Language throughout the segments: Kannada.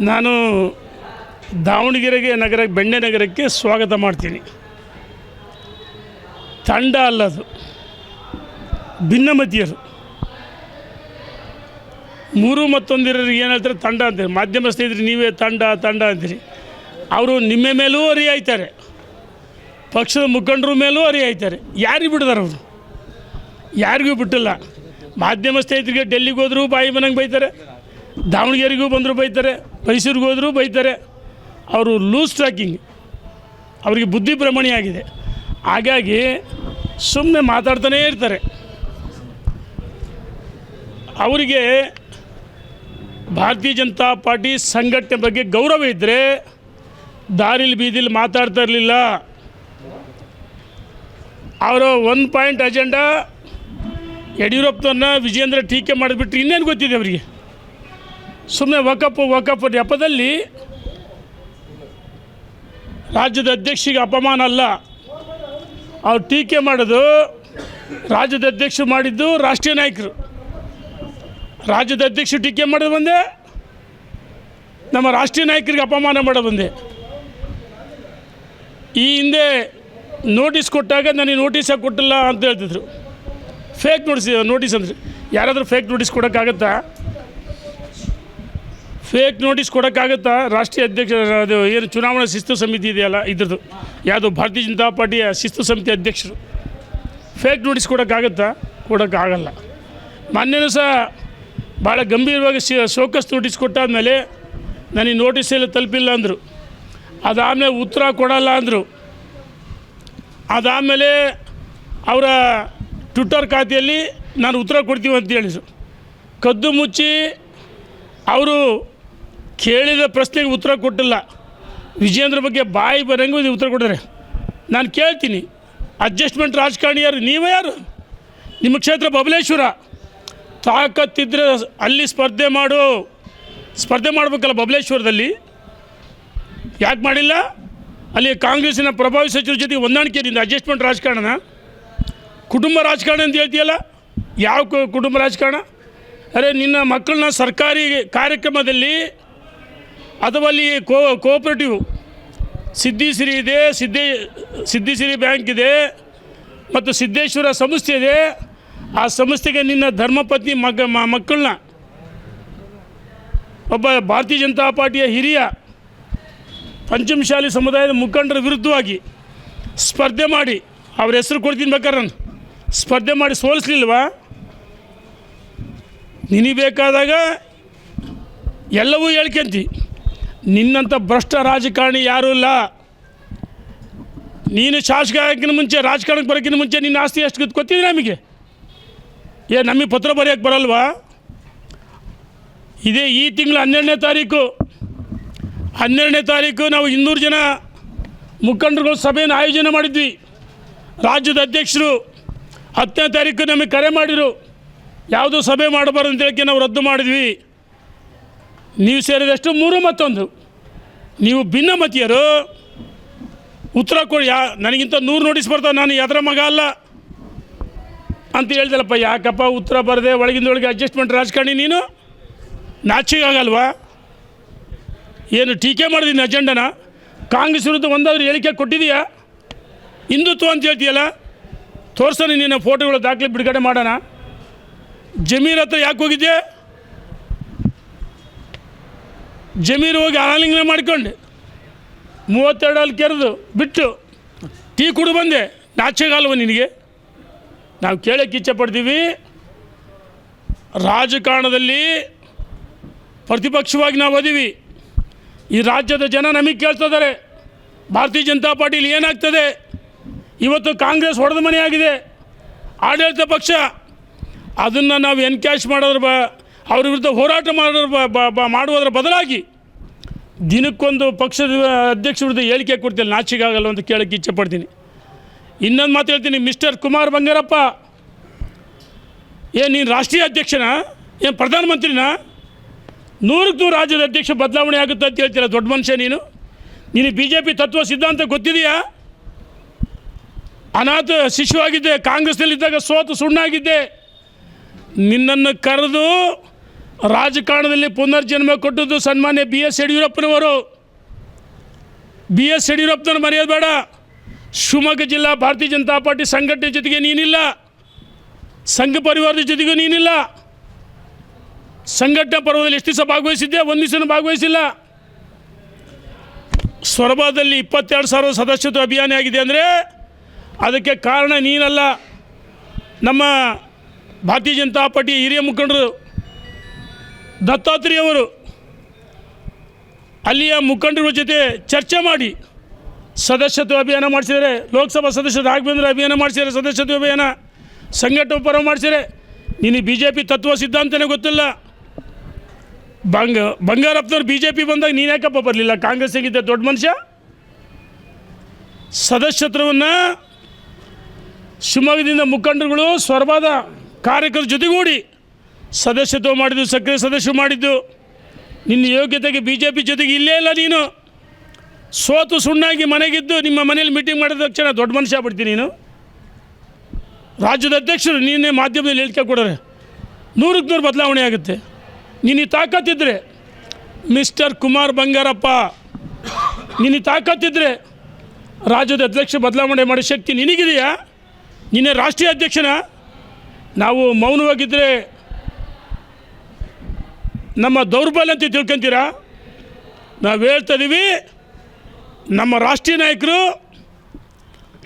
ನಾನು ದಾವಣಗೆರೆಗೆ ನಗರ, ಬೆಣ್ಣೆ ನಗರಕ್ಕೆ ಸ್ವಾಗತ ಮಾಡ್ತೀನಿ. ತಂಡ ಅಲ್ಲದು ಭಿನ್ನಮತಿಯರು. ಮೂರು ಮತ್ತೊಂದಿರೋರಿಗೆ ಏನು ಹೇಳ್ತಾರೆ? ತಂಡ ಅಂತೀರಿ. ಮಾಧ್ಯಮ ಸ್ನೇಹಿತರು, ನೀವೇ ತಂಡ ತಂಡ ಅಂತೀರಿ. ಅವರು ನಿಮ್ಮ ಮೇಲೂ ಅರಿಯಾಯ್ತಾರೆ. ಪಕ್ಷದ ಮುಖಂಡರ ಮೇಲೂ ಅರಿಯಾಯ್ತಾರೆ. ಯಾರಿಗೆ ಬಿಡ್ತಾರೆ ಅವರು? ಯಾರಿಗೂ ಬಿಟ್ಟಿಲ್ಲ. ಮಾಧ್ಯಮ ಸ್ನೇಹಿತರಿಗೆ ಡೆಲ್ಲಿಗೆ ಹೋದರೂ ಬಾಯಿ ಮನೆಗೆ ಬೈತಾರೆ, ದಾವಣಗೆರೆಗೂ ಬಂದರೂ ಬೈತಾರೆ, ಮೈಸೂರಿಗೆ ಹೋದರೂ ಬೈತಾರೆ. ಅವರು ಲೂಸ್ ಟ್ರ್ಯಾಕಿಂಗ್ ಅವರಿಗೆ ಬುದ್ಧಿ ಭ್ರಮಣಿ ಆಗಿದೆ. ಹಾಗಾಗಿ ಸುಮ್ಮನೆ ಮಾತಾಡ್ತಾನೇ ಇರ್ತಾರೆ. ಅವರಿಗೆ ಭಾರತೀಯ ಜನತಾ ಪಾರ್ಟಿ ಸಂಘಟನೆ ಬಗ್ಗೆ ಗೌರವ ಇದ್ದರೆ ದಾರಿಲಿ ಬೀದಿಲಿ ಮಾತಾಡ್ತಾ ಇರಲಿಲ್ಲ. ಅವರ ಒನ್ ಪಾಯಿಂಟ್ ಅಜೆಂಡಾ ಯಡಿಯೂರಪ್ಪನವ್ರನ್ನ ವಿಜೇಂದ್ರ ಟೀಕೆ ಮಾಡಿಬಿಟ್ರೆ ಇನ್ನೇನು ಗೊತ್ತಿದೆ ಅವರಿಗೆ? ಸುಮ್ಮನೆ ವಕಪ್ ವಕಪ್ ನೆಪದಲ್ಲಿ ರಾಜ್ಯದ ಅಧ್ಯಕ್ಷಿಗೆ ಅಪಮಾನ ಅಲ್ಲ. ಅವ್ರು ಟೀಕೆ ಮಾಡೋದು ರಾಜ್ಯದ ಅಧ್ಯಕ್ಷರು ಮಾಡಿದ್ದು ರಾಷ್ಟ್ರೀಯ ನಾಯಕರು. ರಾಜ್ಯದ ಅಧ್ಯಕ್ಷರು ಟೀಕೆ ಮಾಡೋದು ಬಂದೆ ನಮ್ಮ ರಾಷ್ಟ್ರೀಯ ನಾಯಕರಿಗೆ ಅಪಮಾನ ಮಾಡೋ ಬಂದೆ ಈ ಹಿಂದೆ ನೋಟಿಸ್ ಕೊಟ್ಟಾಗ ನನಗೆ ನೋಟಿಸಾಗಿ ಕೊಟ್ಟಿಲ್ಲ ಅಂತ ಹೇಳ್ತಿದ್ರು. ಫೇಕ್ ನೋಟಿಸ್ ನೋಟಿಸ್ ಅಂದ್ರೆ. ಯಾರಾದರೂ ಫೇಕ್ ನೋಟಿಸ್ ಕೊಡೋಕ್ಕಾಗತ್ತಾ? ಫೇಕ್ ನೋಟಿಸ್ ಕೊಡೋಕ್ಕಾಗತ್ತಾ? ರಾಷ್ಟ್ರೀಯ ಅಧ್ಯಕ್ಷ, ಅದು ಏನು ಚುನಾವಣಾ ಶಿಸ್ತು ಸಮಿತಿ ಇದೆಯಲ್ಲ, ಇದ್ರದ್ದು. ಯಾವುದು ಭಾರತೀಯ ಜನತಾ ಪಾರ್ಟಿಯ ಶಿಸ್ತು ಸಮಿತಿ ಅಧ್ಯಕ್ಷರು. ಫೇಕ್ ನೋಟಿಸ್ ಕೊಡೋಕ್ಕಾಗತ್ತಾ? ಕೊಡೋಕ್ಕಾಗಲ್ಲ. ಮೊನ್ನೆನೂ ಸಹ ಭಾಳ ಗಂಭೀರವಾಗಿ ಶೋಕಸ್ ನೋಟಿಸ್ ಕೊಟ್ಟಾದಮೇಲೆ ನನಗೆ ನೋಟಿಸ್ ಎಲ್ಲ ತಲುಪಿಲ್ಲ ಅಂದರು. ಅದಾದಮೇಲೆ ಉತ್ತರ ಕೊಡಲ್ಲ ಅಂದರು. ಅದಾದಮೇಲೆ ಅವರ ಟ್ವಿಟ್ಟರ್ ಖಾತೆಯಲ್ಲಿ ನಾನು ಉತ್ತರ ಕೊಡ್ತೀವಿ ಅಂತ ಹೇಳಿದರು ಕದ್ದು ಮುಚ್ಚಿ ಅವರು ಕೇಳಿದ ಪ್ರಶ್ನೆಗೆ ಉತ್ತರ ಕೊಟ್ಟಿಲ್ಲ. ವಿಜೇಂದ್ರ ಬಗ್ಗೆ ಬಾಯಿ ಬರಂಗೂ ಉತ್ತರ ಕೊಟ್ಟರೆ ನಾನು ಕೇಳ್ತೀನಿ ಅಡ್ಜಸ್ಟ್ಮೆಂಟ್ ರಾಜಕಾರಣಿ ಯಾರು ನೀವೇ ಯಾರು? ನಿಮ್ಮ ಕ್ಷೇತ್ರ ಬಬಲೇಶ್ವರ ತಾಕತ್ತಿದ್ದರೆ ಅಲ್ಲಿ ಸ್ಪರ್ಧೆ ಮಾಡು, ಸ್ಪರ್ಧೆ ಮಾಡಬೇಕಲ್ಲ ಬಬಲೇಶ್ವರದಲ್ಲಿ. ಯಾಕೆ ಮಾಡಿಲ್ಲ? ಅಲ್ಲಿ ಕಾಂಗ್ರೆಸ್ಸಿನ ಪ್ರಭಾವಿ ಸಚಿವರ ಜೊತೆಗೆ ಹೊಂದಾಣಿಕೆ ನಿಂದ ಅಡ್ಜಸ್ಟ್ಮೆಂಟ್ ರಾಜಕಾರಣ ಕುಟುಂಬ ರಾಜಕಾರಣ ಅಂತ ಹೇಳ್ತೀಯಲ್ಲ? ಯಾವ ಕುಟುಂಬ ರಾಜಕಾರಣ? ಅರೆ, ನಿನ್ನ ಮಕ್ಕಳನ್ನ ಸರ್ಕಾರಿ ಕಾರ್ಯಕ್ರಮದಲ್ಲಿ ಅಥವಾ ಅಲ್ಲಿ ಕೋ, ಕೋಆಪ್ರೇಟಿವ್ ಸಿದ್ಧಿಸಿರಿ ಇದೆ, ಸಿದ್ಧಿ ಸಿದ್ಧಿಸಿರಿ ಬ್ಯಾಂಕ್ ಇದೆ ಮತ್ತು ಸಿದ್ದೇಶ್ವರ ಸಂಸ್ಥೆ ಇದೆ, ಆ ಸಂಸ್ಥೆಗೆ ನಿನ್ನ ಧರ್ಮಪತ್ನಿ ಮಗ ಮಕ್ಕಳನ್ನ ಒಬ್ಬ ಭಾರತೀಯ ಜನತಾ ಪಾರ್ಟಿಯ ಹಿರಿಯ ಪಂಚಮಶಾಲಿ ಸಮುದಾಯದ ಮುಖಂಡರ ವಿರುದ್ಧವಾಗಿ ಸ್ಪರ್ಧೆ ಮಾಡಿ ಅವ್ರ ಹೆಸರು ಕೊಡ್ತೀನಿ ಬೇಕಾದ್ರೆ ನಾನು. ಸ್ಪರ್ಧೆ ಮಾಡಿ ಸೋಲಿಸ್ಲಿಲ್ವಾ? ನಿನಗೆ ಬೇಕಾದಾಗ ಎಲ್ಲವೂ ಹೇಳ್ಕೊಂತಿ. ನಿನ್ನಂಥ ಭ್ರಷ್ಟ ರಾಜಕಾರಣಿ ಯಾರೂ ಇಲ್ಲ. ನೀನು ಶಾಸಕ ಆಗಕ್ಕಿಂತ ಮುಂಚೆ, ರಾಜಕಾರಣಕ್ಕೆ ಬರೋಕ್ಕಿಂತ ಮುಂಚೆ ನಿನ್ನ ಆಸ್ತಿ ಎಷ್ಟು ಗೊತ್ತಿದೆ ನಮಗೆ? ಏ, ನಮಗೆ ಪತ್ರ ಬರೆಯೋಕ್ಕೆ ಬರಲ್ವಾ? ಇದೇ ಈ ತಿಂಗಳು ಹನ್ನೆರಡನೇ ತಾರೀಕು. ಹನ್ನೆರಡನೇ ತಾರೀಕು ನಾವು ಇನ್ನೂರು ಜನ ಮುಖಂಡರುಗಳು ಸಭೆಯನ್ನು ಆಯೋಜನೆ ಮಾಡಿದ್ವಿ. ರಾಜ್ಯದ ಅಧ್ಯಕ್ಷರು ಹತ್ತನೇ ತಾರೀಕು ನಮಗೆ ಕರೆ ಮಾಡಿರು ಯಾವುದೂ ಸಭೆ ಮಾಡಬಾರ್ದು ಹೇಳಕ್ಕೆ ನಾವು ರದ್ದು ಮಾಡಿದ್ವಿ. ನೀವು ಸೇರಿದಷ್ಟು ಮೂರು ಮತ್ತೊಂದು. ನೀವು ಭಿನ್ನಮತಿಯರು. ಉತ್ತರ ಕೊಡಿ, ಯಾ, ನನಗಿಂತ ನೂರು ನೋಟಿಸ್ ಬರ್ತಾವೆ ನಾನು ಯಾತ್ರ ಮಗ ಅಲ್ಲ. ಅಂತ ಹೇಳ್ದಲ್ಲಪ್ಪ, ಯಾಕಪ್ಪ ಉತ್ತರ ಬರದೆ ಒಳಗಿಂದ ಒಳಗೆ ಅಡ್ಜಸ್ಟ್ಮೆಂಟ್ ರಾಜಕಾರಣಿ ನೀನು? ನಾಚಿಗಾಗಲ್ವಾ ಏನು ಟೀಕೆ ಮಾಡಿದ್ದೀನಿ ಅಜೆಂಡನ? ಕಾಂಗ್ರೆಸ್ ವಿರುದ್ಧ ಒಂದಾದ್ರೂ ಹೇಳಿಕೆ ಕೊಟ್ಟಿದೆಯಾ ಹಿಂದುತ್ವ ಅಂತ ಹೇಳ್ತೀಯಲ್ಲ? ತೋರ್ಸೋಣ ನಿನ್ನ ಫೋಟೋಗಳು ದಾಖಲೆ ಬಿಡುಗಡೆ ಮಾಡೋಣ. ಜಮೀರ್ ಹತ್ರ ಯಾಕೆ ಹೋಗಿದ್ದೆ ಜಮೀರು ಹೋಗಿ ಆಲಿಂಗನ ಮಾಡ್ಕೊಂಡು ಮೂವತ್ತೆರಡಲ್ಲಿ ಕೆರೆದು ಬಿಟ್ಟು ಟೀ ಕುಡು ಬಂದೆ. ನಾಚೆಗಾಲ್ವ ನಿನಗೆ. ನಾವು ಕೇಳೋಕ್ಕೆ ಇಚ್ಛೆ ಪಡ್ತೀವಿ. ರಾಜಕಾರಣದಲ್ಲಿ ಪ್ರತಿಪಕ್ಷವಾಗಿ ನಾವು ಅದೀವಿ. ಈ ರಾಜ್ಯದ ಜನ ನಮಗೆ ಕೇಳ್ತಿದ್ದಾರೆ ಭಾರತೀಯ ಜನತಾ ಪಾರ್ಟಿಲಿ ಏನಾಗ್ತದೆ? ಇವತ್ತು ಕಾಂಗ್ರೆಸ್ ಹೊಡೆದ ಮನೆಯಾಗಿದೆ ಆಡಳಿತ ಪಕ್ಷ ಅದನ್ನು ನಾವು ಎನ್ಕ್ಯಾಶ್ ಮಾಡೋದ್ರ ಬ, ಅವ್ರ ವಿರುದ್ಧ ಹೋರಾಟ ಮಾಡೋದ್ರ ಮಾಡುವುದರ ಬದಲಾಗಿ ದಿನಕ್ಕೊಂದು ಪಕ್ಷದ ಅಧ್ಯಕ್ಷ ವಿರುದ್ಧ ಹೇಳಿಕೆ ಕೊಡ್ತೀನಿ ನಾಚಿಗಾಗಲ್ಲ ಅಂತ ಕೇಳೋಕ್ಕೆ ಇಚ್ಛೆ ಪಡ್ತೀನಿ. ಇನ್ನೊಂದು ಮಾತು ಹೇಳ್ತೀನಿ, ಮಿಸ್ಟರ್ ಕುಮಾರ್ ಬಂಗಾರಪ್ಪ, ಏನು ನೀನು ರಾಷ್ಟ್ರೀಯ ಅಧ್ಯಕ್ಷನಾ? ಏನು ಪ್ರಧಾನಮಂತ್ರಿನಾ? ನೂರಕ್ಕೆ ನೂರು ರಾಜ್ಯದ ಅಧ್ಯಕ್ಷ ಬದಲಾವಣೆ ಆಗುತ್ತೆ ಅಂತ ಹೇಳ್ತೀರ ದೊಡ್ಡ ಮನುಷ್ಯ ನೀನು? ನೀನು ಬಿ ಜೆ ಪಿ ತತ್ವ ಸಿದ್ಧಾಂತ ಗೊತ್ತಿದೆಯಾ? ಅನಾಥ ಶಿಶುವಾಗಿದ್ದೆ, ಕಾಂಗ್ರೆಸ್ನಲ್ಲಿದ್ದಾಗ ಸೋತು ಸುಣ್ಣಾಗಿದ್ದೆ. ನಿನ್ನನ್ನು ಕರೆದು ರಾಜಕಾರಣದಲ್ಲಿ ಪುನರ್ಜನ್ಮ ಕೊಟ್ಟದ್ದು ಸನ್ಮಾನ್ಯ ಬಿ ಎಸ್ ಯಡಿಯೂರಪ್ಪನವರು. ಬಿ ಎಸ್ ಯಡಿಯೂರಪ್ಪನವ್ರು ಮರೆಯೋದು ಬೇಡ. ಶಿವಮೊಗ್ಗ ಜಿಲ್ಲಾ ಭಾರತೀಯ ಜನತಾ ಪಾರ್ಟಿ ಸಂಘಟನೆ ಜೊತೆಗೆ ನೀನಿಲ್ಲ. ಸಂಘ ಪರಿವಾರದ ಜೊತೆಗೂ ನೀನಿಲ್ಲ. ಸಂಘಟನಾ ಪರ್ವದಲ್ಲಿ ಎಷ್ಟು ದಿವಸ ಭಾಗವಹಿಸಿದ್ದೆ? ಒಂದು ದಿವಸ ಭಾಗವಹಿಸಿಲ್ಲ. ಸೊರಬದಲ್ಲಿ ಇಪ್ಪತ್ತೆರಡು ಸಾವಿರ ಸದಸ್ಯತ್ವ ಅಭಿಯಾನ ಆಗಿದೆ ಅಂದರೆ ಅದಕ್ಕೆ ಕಾರಣ ನೀನಲ್ಲ. ನಮ್ಮ ಭಾರತೀಯ ಜನತಾ ಪಾರ್ಟಿ ಹಿರಿಯ ಮುಖಂಡರು ದತ್ತಾತ್ರೇಯ ಅವರು ಅಲ್ಲಿಯ ಮುಖಂಡರ ಜೊತೆ ಚರ್ಚೆ ಮಾಡಿ ಸದಸ್ಯತ್ವ ಅಭಿಯಾನ ಮಾಡಿಸಿದರೆ ಲೋಕಸಭಾ ಸದಸ್ಯರು ರಾಘವೇಂದ್ರ ಅಭಿಯಾನ ಮಾಡಿಸಿದರೆ ಸದಸ್ಯತ್ವ ಅಭಿಯಾನ ಸಂಘಟನೆ ಪರ ಮಾಡಿಸಿದರೆ ನೀನು ಬಿ ಜೆ ಪಿ ತತ್ವ ಸಿದ್ಧಾಂತನೇ ಗೊತ್ತಿಲ್ಲ. ಬಂಗ ಬಂಗಾರಪ್ಪನವ್ರು ಬಿ ಜೆ ಪಿ ಬಂದಾಗ ನೀನು ಯಾಕಪ್ಪ ಬರಲಿಲ್ಲ? ಕಾಂಗ್ರೆಸ್ಸಿಗಿದ್ದ ದೊಡ್ಡ ಮನುಷ್ಯ? ಸದಸ್ಯತ್ವವನ್ನು ಶಿವಮೊಗ್ಗದಿಂದ ಮುಖಂಡರುಗಳು ಸ್ವರ್ಬಾದ ಕಾರ್ಯಕರ್ತರ ಜೊತೆಗೂಡಿ ಸದಸ್ಯತ್ವ ಮಾಡಿದ್ದು, ಸಕ್ರಿಯ ಸದಸ್ಯ ಮಾಡಿದ್ದು. ನಿನ್ನ ಯೋಗ್ಯತೆಗೆ ಬಿ ಜೆ ಪಿ ಜೊತೆಗೆ ಇಲ್ಲೇ ಇಲ್ಲ ನೀನು. ಸೋತು ಸುಣ್ಣಾಗಿ ಮನೆಗಿದ್ದು ನಿಮ್ಮ ಮನೇಲಿ ಮೀಟಿಂಗ್ ಮಾಡಿದ ತಕ್ಷಣ ದೊಡ್ಡ ಮನುಷ್ಯ ಬಿಡ್ತೀನಿ ನೀನು. ರಾಜ್ಯದ ಅಧ್ಯಕ್ಷರು ನೀನೇ ಮಾಧ್ಯಮದಲ್ಲಿ ಹೇಳಿಕೆ ಕೊಡೋರೆ ನೂರಕ್ಕೆ ನೂರು ಬದಲಾವಣೆ ಆಗುತ್ತೆ. ನಿನ್ನ ಈ ತಾಕತ್ತಿದ್ರೆ ಮಿಸ್ಟರ್ ಕುಮಾರ್ ಬಂಗಾರಪ್ಪ, ನಿನ್ನ ಈ ತಾಕತ್ತಿದ್ರೆ ರಾಜ್ಯದ ಅಧ್ಯಕ್ಷ ಬದಲಾವಣೆ ಮಾಡೋ ಶಕ್ತಿ ನಿನಗಿದೆಯಾ? ನೀನೇ ರಾಷ್ಟ್ರೀಯ ಅಧ್ಯಕ್ಷನ ನಾವು ಮೌನವಾಗಿದ್ದರೆ ನಮ್ಮ ದೌರ್ಬಲ್ಯ ಅಂತ ತಿಳ್ಕೊಂತೀರಾ? ನಾವು ಹೇಳ್ತಾ ಇದ್ದೀವಿ ನಮ್ಮ ರಾಷ್ಟ್ರೀಯ ನಾಯಕರು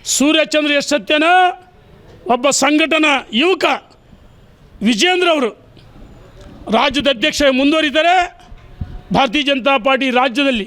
ಸೂರ್ಯಚಂದ್ರ ಎಸ್ ಸತ್ಯನ ಒಬ್ಬ ಸಂಘಟನಾ ಯುವಕ ವಿಜೇಂದ್ರ ಅವರು ರಾಜ್ಯದ ಅಧ್ಯಕ್ಷ ಮುಂದುವರಿತಾರೆ ಭಾರತೀಯ ಜನತಾ ಪಾರ್ಟಿ ರಾಜ್ಯದಲ್ಲಿ